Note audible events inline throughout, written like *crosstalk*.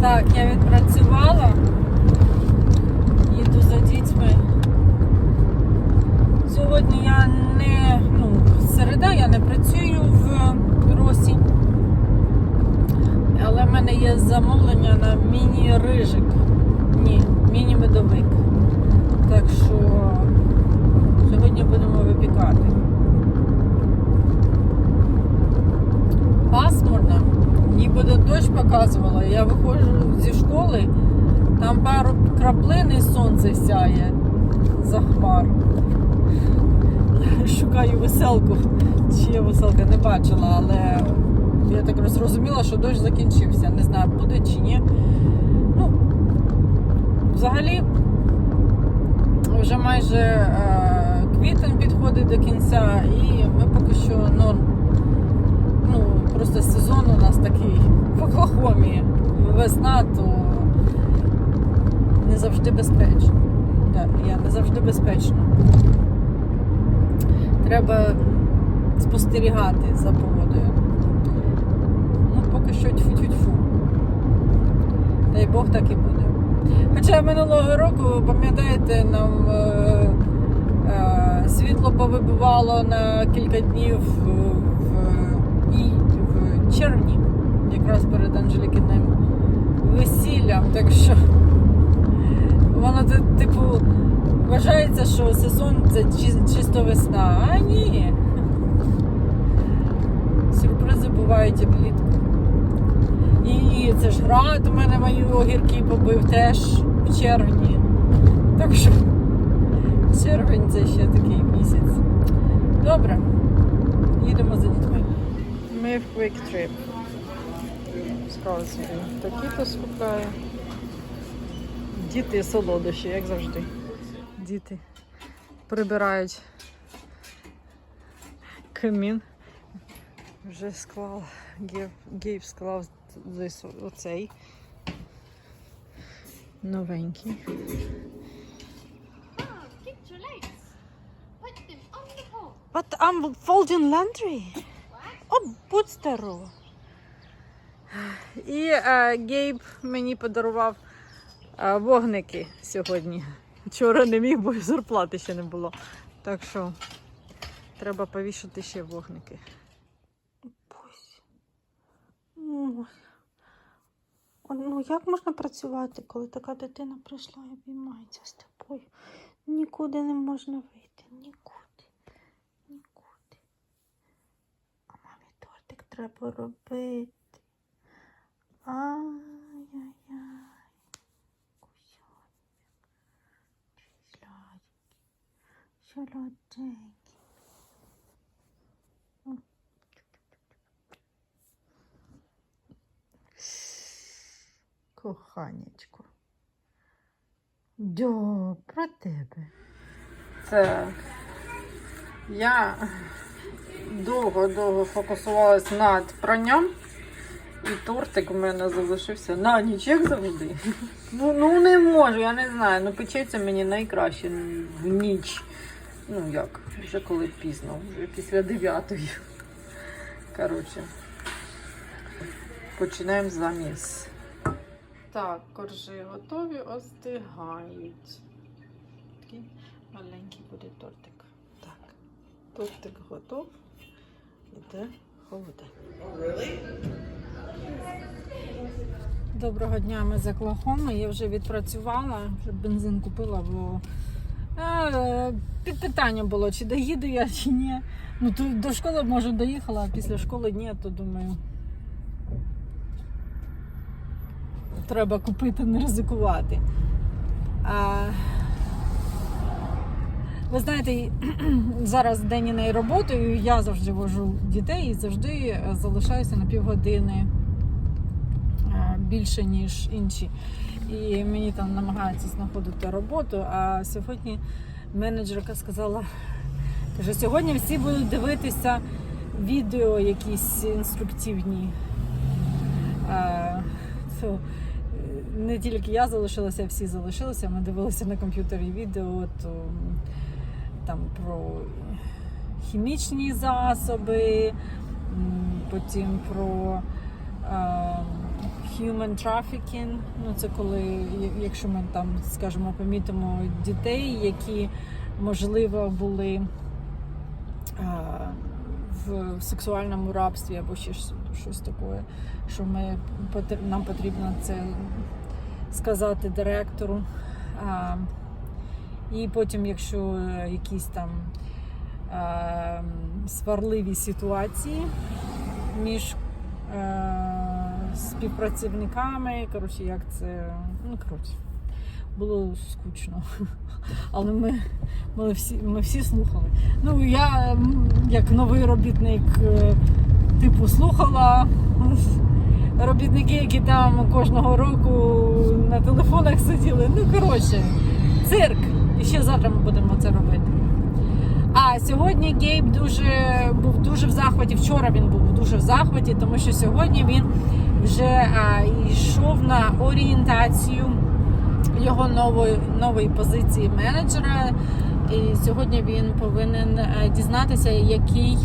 Так, я відпрацювала. Їду за дітьми. Сьогодні я не, ну, середа, я не працюю в Росі. Але в мене є замовлення на міні-рижик. Ні, міні-медовик. Так що сьогодні будемо випікати. Пасмурно, ніби дощ показувала. Я виходжу зі школи, там пару краплин і сонце сяє за хмар. *laughs* Шукаю веселку. Чи є веселка, не бачила, але я так зрозуміла, що дощ закінчився. Не знаю, буде чи ні. Ну, взагалі, вже майже е, квітень підходить до кінця, і ми поки що норм. Просто сезон у нас такий *laughs* в Оклахомі. Весна, то не завжди безпечно. Так, я не завжди безпечно. Треба спостерігати за погодою. Ну, поки що тьфу-тьфу-тьфу. Дай Бог так і буде. Хоча минулого року, пам'ятаєте, нам е, е, світло повибивало на кілька днів в червні, якраз перед Анжелікиним весіллям. Так що воно ти- типу вважається, що сезон це чисто весна. А ні. Сюрпризи бувають і влітку. І, і це ж град у мене мої огірки побив теж в червні. Так що червень це ще такий місяць. Добре, їдемо за дітьми. Ми в Quick Trip. Собі. Такі то скупляю. Діти солодощі, як завжди. Діти прибирають камін. Вже склав, Гейб, склав оцей новенький. But I'm folding laundry. О, будь здорова. І е, Гейб мені подарував е, вогники сьогодні. Вчора не міг, бо зарплати ще не було. Так що треба повішати ще вогники. Ой. Ну, як можна працювати, коли така дитина прийшла і обіймається з тобою? Нікуди не можна вийти. Нікуди. Нікуди. А мамі тортик треба робити. Ай-яй-яй. Солоденький. Коханечко. Дьо, про тебе. Так. Я довго-довго фокусувалась над пранням. І тортик в мене залишився на ніч, як завжди. Ну, ну не можу, я не знаю. Ну печеться мені найкраще в ніч. Ну як, вже коли пізно, вже після дев'ятої. Коротше. Починаємо заміс. Так, коржі готові, остигають. Такий маленький буде тортик. Так, тортик готов. Іде холодильник. Доброго дня, ми з Оклахоми. Я вже відпрацювала, вже бензин купила, бо е, під питання було, чи доїду я, чи ні. Ну, то до школи може доїхала, а після школи ні, то думаю. Треба купити, не ризикувати. А, ви знаєте, *clears throat* зараз день і неї роботою, я завжди вожу дітей і завжди е, залишаюся на півгодини е, більше, ніж інші. І мені там намагаються знаходити роботу. А сьогодні менеджерка сказала, каже, сьогодні всі будуть дивитися відео якісь інструктивні. Е, не тільки я залишилася, всі залишилися. Ми дивилися на комп'ютері відео то, там про хімічні засоби, потім про human trafficking. Ну, це коли, якщо ми там, скажімо, помітимо дітей, які можливо були а, в сексуальному рабстві або ще щось, таке, що ми нам потрібно це сказати директору. І потім, якщо е, якісь там е, сварливі ситуації між е, співпрацівниками, коротше, як це. Ну, коротше, було скучно. *laughs* Але ми, ми, всі, ми всі слухали. Ну, я як новий робітник, е, типу, слухала *laughs* робітники, які там кожного року на телефонах сиділи. Ну, коротше, цирк. І ще завтра ми будемо це робити. А сьогодні Гейб дуже був дуже в захваті. Вчора він був дуже в захваті, тому що сьогодні він вже а, йшов на орієнтацію його нової, нової позиції менеджера. І сьогодні він повинен е, дізнатися, який,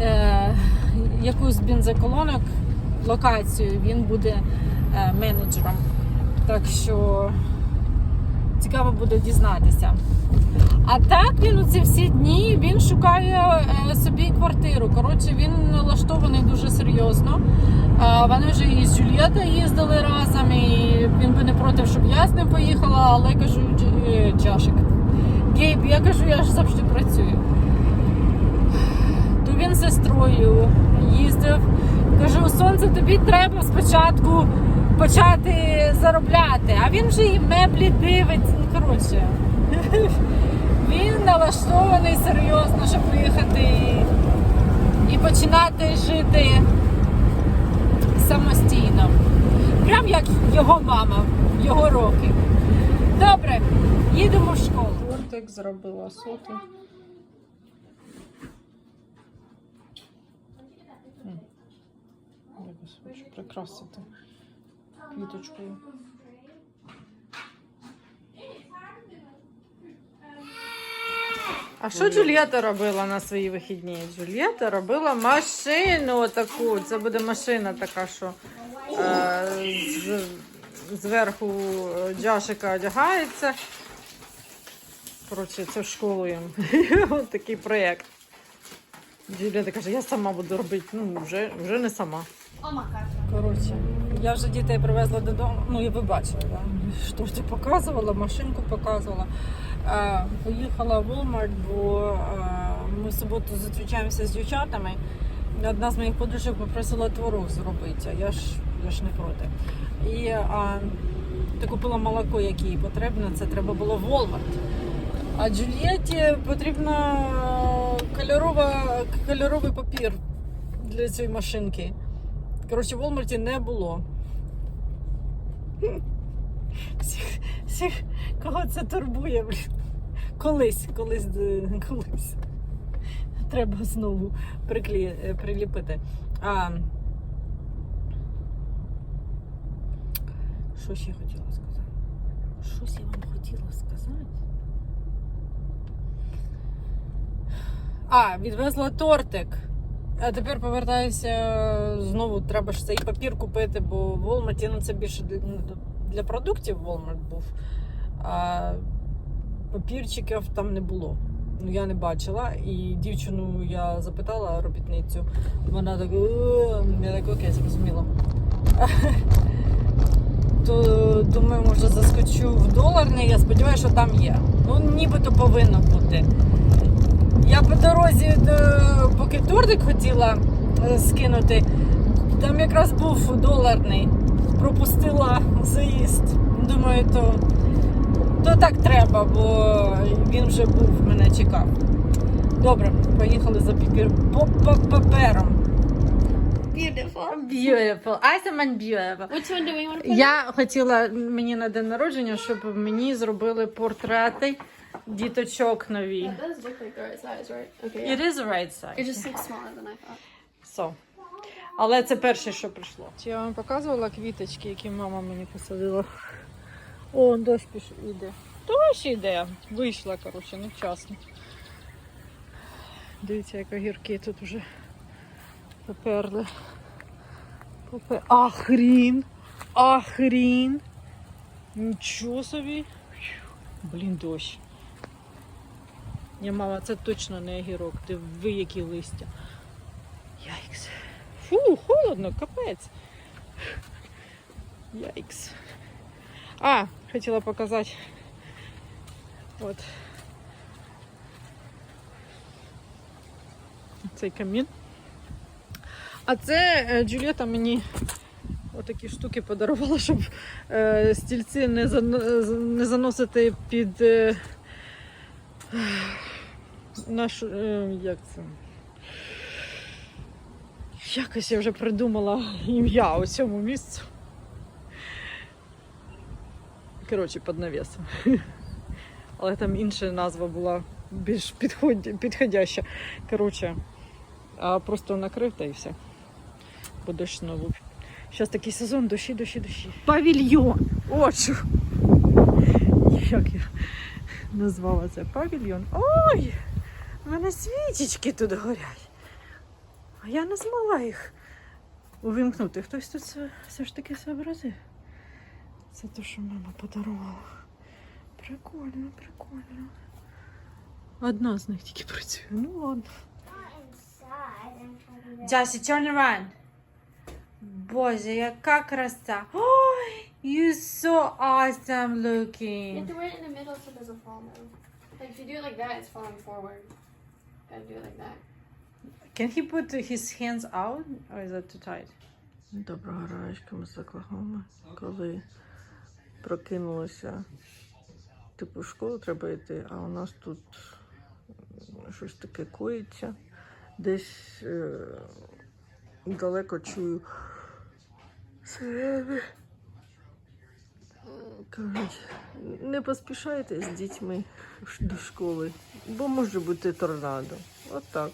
е, яку з бензоколонок локацію він буде е, менеджером. Так що цікаво буде дізнатися. А так він у ці всі дні він шукає е, собі квартиру. Коротше, він налаштований дуже серйозно. Е, вони вже і з Джульєтою їздили разом, і він би не проти, щоб я з ним поїхала, але я кажу, «Дж- е, Джашик. Гейб, я кажу, я ж завжди працюю. То він з сестрою їздив. Кажу, сонце, тобі треба спочатку почати заробляти. А він вже і меблі дивиться. Ну, коротше. *laughs* Він налаштований серйозно, щоб приїхати і, і починати жити самостійно. Прям як його мама його роки. Добре, їдемо в школу. Тортик зробила соти. Прикрасити квіточкою. А що Джульєта робила на свої вихідні? Джульєта робила машину таку. Це буде машина така, що е, з, зверху е, Джашика одягається. Коротше, це в школу їм. *laughs* Ось такий проєкт. Джульєта каже, я сама буду робити. Ну, вже, вже не сама. Коротше, я вже дітей привезла додому. Ну, і ви бачили, да? що ти показувала, машинку показувала. Е, поїхала в Walmart, бо е, ми в суботу зустрічаємося з дівчатами. Одна з моїх подружок попросила творог зробити, а я ж, я ж не проти. І а, ти купила молоко, яке їй потрібно, це треба було в Walmart. А Джульєті потрібно кольорова, кольоровий папір для цієї машинки. Коротше, в Walmart не було. Всіх, всіх, кого це турбує. Колись, колись, е, колись. Треба знову приклі... е, приліпити. А... Що ще хотіла сказати? Щось я вам хотіла сказати. А, відвезла тортик. А тепер повертаюся знову. Треба ж цей папір купити, бо в Walmart ну, це більше для, ну, для продуктів Walmart був. А папірчиків там не було. Ну, я не бачила. І дівчину я запитала робітницю. Вона так, я так окей, зрозуміла. *laughs* То думаю, може заскочу в доларний. Я сподіваюся, що там є. Ну, нібито повинно бути. Я по дорозі, до- поки тортик хотіла е, скинути, там якраз був доларний. Пропустила заїзд. Думаю, то, то так треба, бо він вже був, мене чекав. Добре, поїхали за папір, по, по папером. Beautiful. Beautiful. I beautiful. Which one do we want to put? Я хотіла мені на день народження, щоб мені зробили портрети діточок нові. That does look like the right size, right? Okay. It is the right size. It just looks smaller than I thought. So. Але це перше, що прийшло. Чи я вам показувала квіточки, які мама мені посадила? О, дощ піш іде. Дощ іде. Вийшла, коротше, невчасно. Дивіться, як огірки тут вже поперли. Капе... Ахрін! Ахрін! Нічого собі. Блін, дощ. Ні, мама, це точно не огірок. Диви, які листя. Яйкс. Фу, холодно, капець. Яйкс. А, хотіла показати. От. Цей камін. А це е, мені отакі штуки подарувала, щоб е, стільці не заносити під е, наш. Е, як це? Якось я вже придумала ім'я у цьому місцю. Коротше, під навісом. Але там інша назва була більш підход... підходяща. Коротше, а просто накрив та і все. Дощ знову. Зараз такий сезон, дощі, дощі, дощі. Павільйон! От. Як я назвала це? Павільйон. Ой! У мене свічечки тут горять. А я не змогла їх увімкнути. Хтось тут все, все ж таки зобразив. Це те, що мама подарувала. Прикольно, прикольно. Одна з них тільки працює. Ну ладно. Джасі, turn around. Боже, яка краса. Ой, you so awesome You have to wear it in the middle so it doesn't fall. Like if you do it like that, it's falling forward. Gotta do it like that. Can he put his hands out or is that too tight? Доброго раночка ми заклахами. Коли прокинулася, типу, в школу треба йти, а у нас тут щось таке коїться. Десь е, далеко чую сирени. Кажуть, не поспішайте з дітьми до школи, бо може бути торнадо. Отак.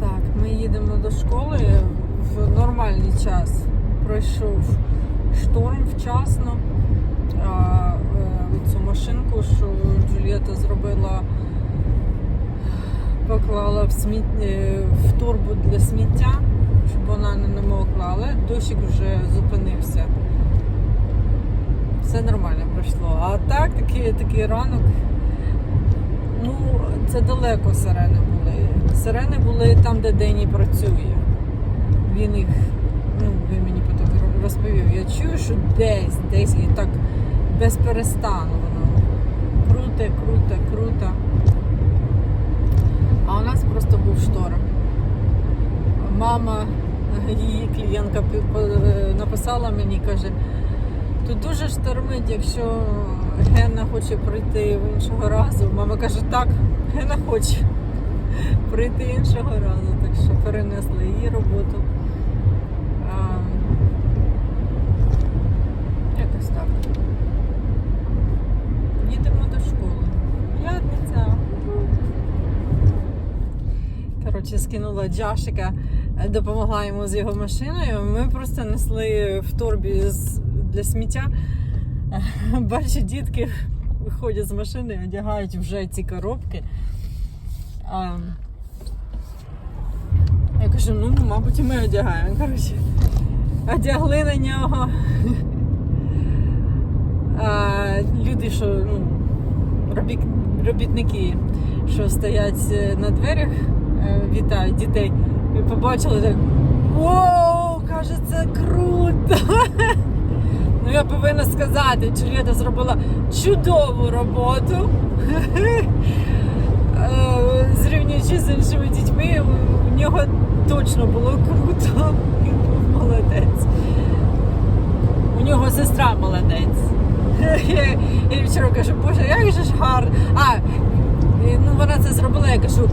Так, ми їдемо до школи в нормальний час. Пройшов шторм вчасно. А, е, цю машинку, що Джулієта зробила, поклала в, сміт... е, в торбу для сміття, щоб вона не намокла, але дощик вже зупинився. Все нормально пройшло. А так, такий, такий ранок. Ну, це далеко сирени були. Сирени були там, де Дені працює. Він їх, ну, він мені потім розповів. Я чую, що десь, десь і так без перестану воно. Круте, круте, круто. А у нас просто був шторм. Мама, її клієнтка е, написала мені, каже, Тут дуже штормить, якщо Гена хоче прийти в іншого разу. Мама каже, так, Гена хоче прийти іншого разу, так що перенесли її роботу. Якось так. Їдемо до школи. П'ятниця. Коротше, скинула Джашика, допомогла йому з його машиною. Ми просто несли в торбі для сміття. *laughs* Бачу, дітки виходять з машини, одягають вже ці коробки. А, я кажу, ну, мабуть, і ми одягаємо. Коротше, одягли на нього. *laughs* А, люди, що ну, робітники, що стоять на дверях, е, вітають дітей. І побачили так. Воу, каже, це круто! *laughs* Ну, я повинна сказати, Джулієта зробила чудову роботу. *laughs* Е, Зрівнюючи з іншими дітьми, у- нього точно було круто. *laughs* Він був молодець. У нього сестра молодець. Я вчора кажу, боже, як же ж гарно. А, і, ну вона це зробила, я кажу,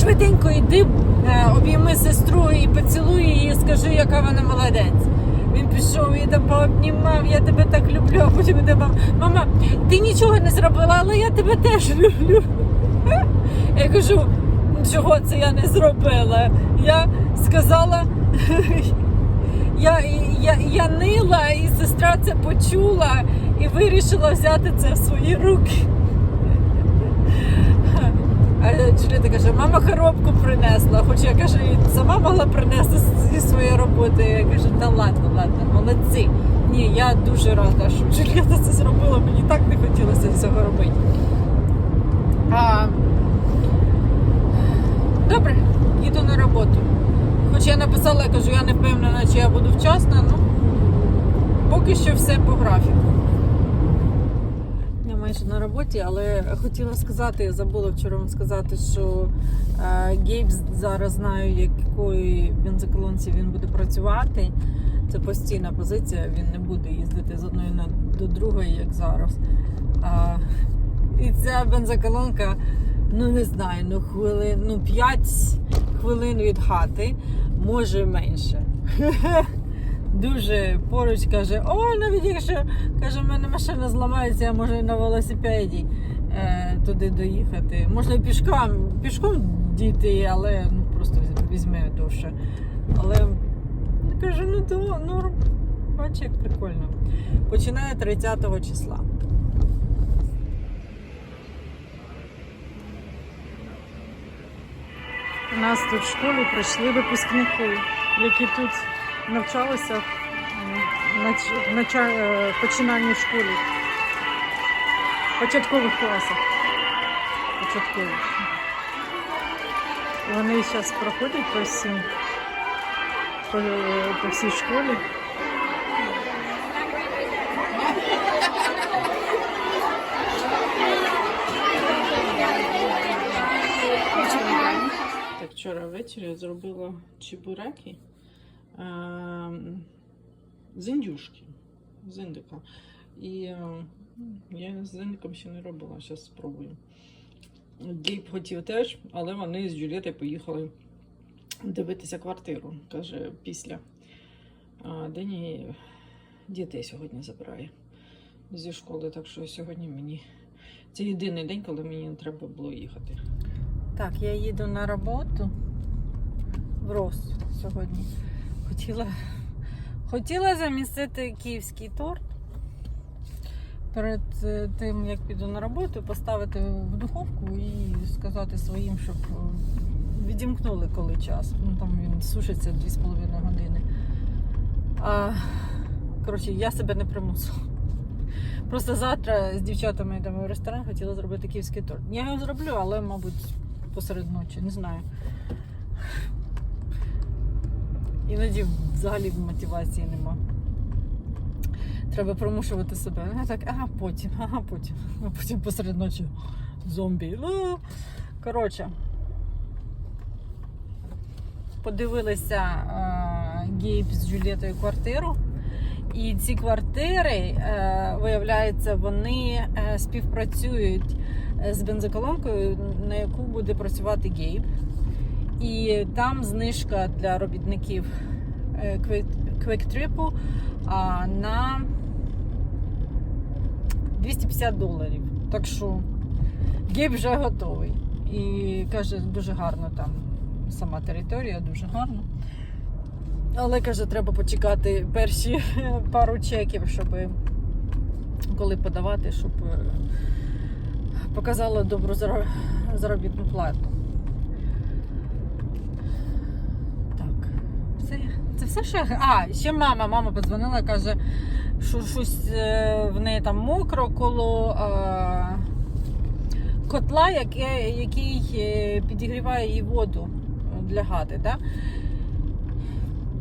швиденько йди, е, обійми сестру і поцілуй її, скажи, яка вона молодець. Він пішов і там пообнімав, я тебе так люблю, а потім іде мама, мама, ти нічого не зробила, але я тебе теж люблю. Я кажу, чого це я не зробила? Я сказала, *laughs* я, я, я нила, і сестра це почула і вирішила взяти це в свої руки. Джуліта каже, мама коробку принесла, хоч я каже, сама могла принести зі своєї роботи. Я кажу, та ладно, ладно, молодці. Ні, я дуже рада, що Джуліта це зробила, мені так не хотілося цього робити. А... Добре, їду на роботу. Хоч я написала, я кажу, я не впевнена, чи я буду вчасно, ну поки що все по графіку. Я на роботі, але хотіла сказати, я забула вчора вам сказати, що е, Гейб зараз знаю, якої бензоколонці він буде працювати. Це постійна позиція, він не буде їздити з одної до другої, як зараз. А, і ця бензоколонка, ну не знаю, ну хвилин, ну 5 хвилин від хати, може менше. *laughs* Дуже поруч каже, о, навіть якщо каже, в мене машина зламається, я можу на велосипеді е, туди доїхати. Можна пішком, пішком дійти, але ну, просто візьме довше. Але я кажу, ну то норм. Бачиш, як прикольно. Починає 30 числа. У нас тут в школі прийшли випускники, які тут навчалися м, в е, починанні в школі. Початкових класах. Початкових. Вони зараз проходять по всім по, по всій школі. Так, вчора ввечері зробила чебуреки з індюшки, з індика. І е, я з індиком ще не робила, зараз спробую. Гейб хотів теж, але вони з Джулією поїхали дивитися квартиру. Каже, після а, день дітей сьогодні забирає зі школи. Так що сьогодні мені це єдиний день, коли мені не треба було їхати. Так, я їду на роботу в Рос сьогодні. Хотіла, хотіла замістити київський торт. Перед е, тим, як піду на роботу, поставити в духовку і сказати своїм, щоб е, відімкнули коли час. Ну, там він сушиться 2,5 години. А, коротше, я себе не примусила. Просто завтра з дівчатами йдемо в ресторан, хотіла зробити київський торт. Я його зроблю, але, мабуть, посеред ночі, не знаю. Іноді взагалі мотивації нема. Треба примушувати себе. А так, ага, потім, ага, потім. А потім посеред ночі зомбі. Ну, коротше. Подивилися е, Гейб з Джулієтою квартиру. І ці квартири, е, виявляється, вони е, співпрацюють з бензоколонкою, на яку буде працювати Гейб. І там знижка для робітників е, Quick- Quick-Trip на 250 доларів. Так що Гейб вже готовий. І каже, дуже гарно там сама територія, дуже гарно. Але каже, треба почекати перші *laughs* пару чеків, щоб коли подавати, щоб е, показала добру заробітну плату. Так, все, це все, я. А, ще мама. Мама подзвонила, каже, що щось е, в неї там мокро коло е, котла, яке, який е, підігріває їй воду для гади. Да?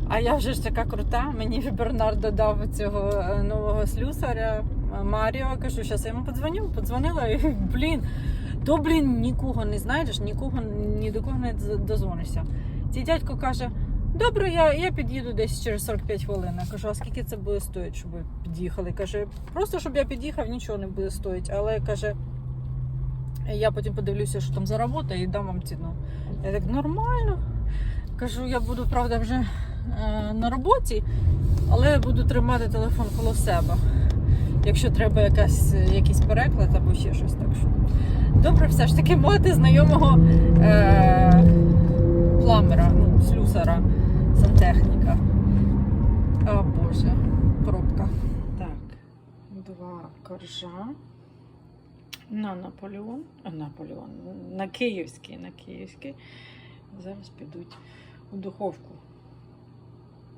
А я вже ж така крута. Мені Бернард додав цього е, нового слюсаря Маріо. Кажу, зараз я йому подзвоню. Подзвонила і блін. То, блін, нікого не знайдеш, нікого ні до кого не дозвонишся. Цей дядько каже: добре, я, я під'їду десь через 45 хвилин. Я кажу, а скільки це буде стоїти, щоб ви під'їхали? Каже, просто щоб я під'їхав, нічого не буде стоїти. Але каже, я потім подивлюся, що там за робота, і дам вам ціну. Я так нормально. Кажу, я буду, правда, вже е, на роботі, але я буду тримати телефон коло себе. Якщо треба якась, якийсь переклад або ще щось. Так що. Добре, все ж таки мати знайомого е, пламера, ну, слюсара, сантехніка. О Боже, пробка. Так, два коржа. на Наполеон, а, Наполеон, на Київський, на Київський. Зараз підуть у духовку.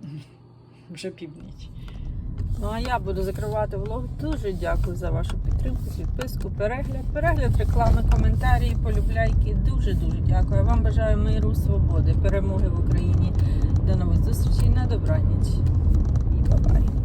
*laughs* Вже північ. Ну а я буду закривати влог. Дуже дякую за вашу підтримку, підписку, перегляд, перегляд, реклами, коментарі, полюбляйки. Дуже дуже дякую. Вам бажаю миру, свободи, перемоги в Україні. До нових зустрічей на добраніч. І бабай.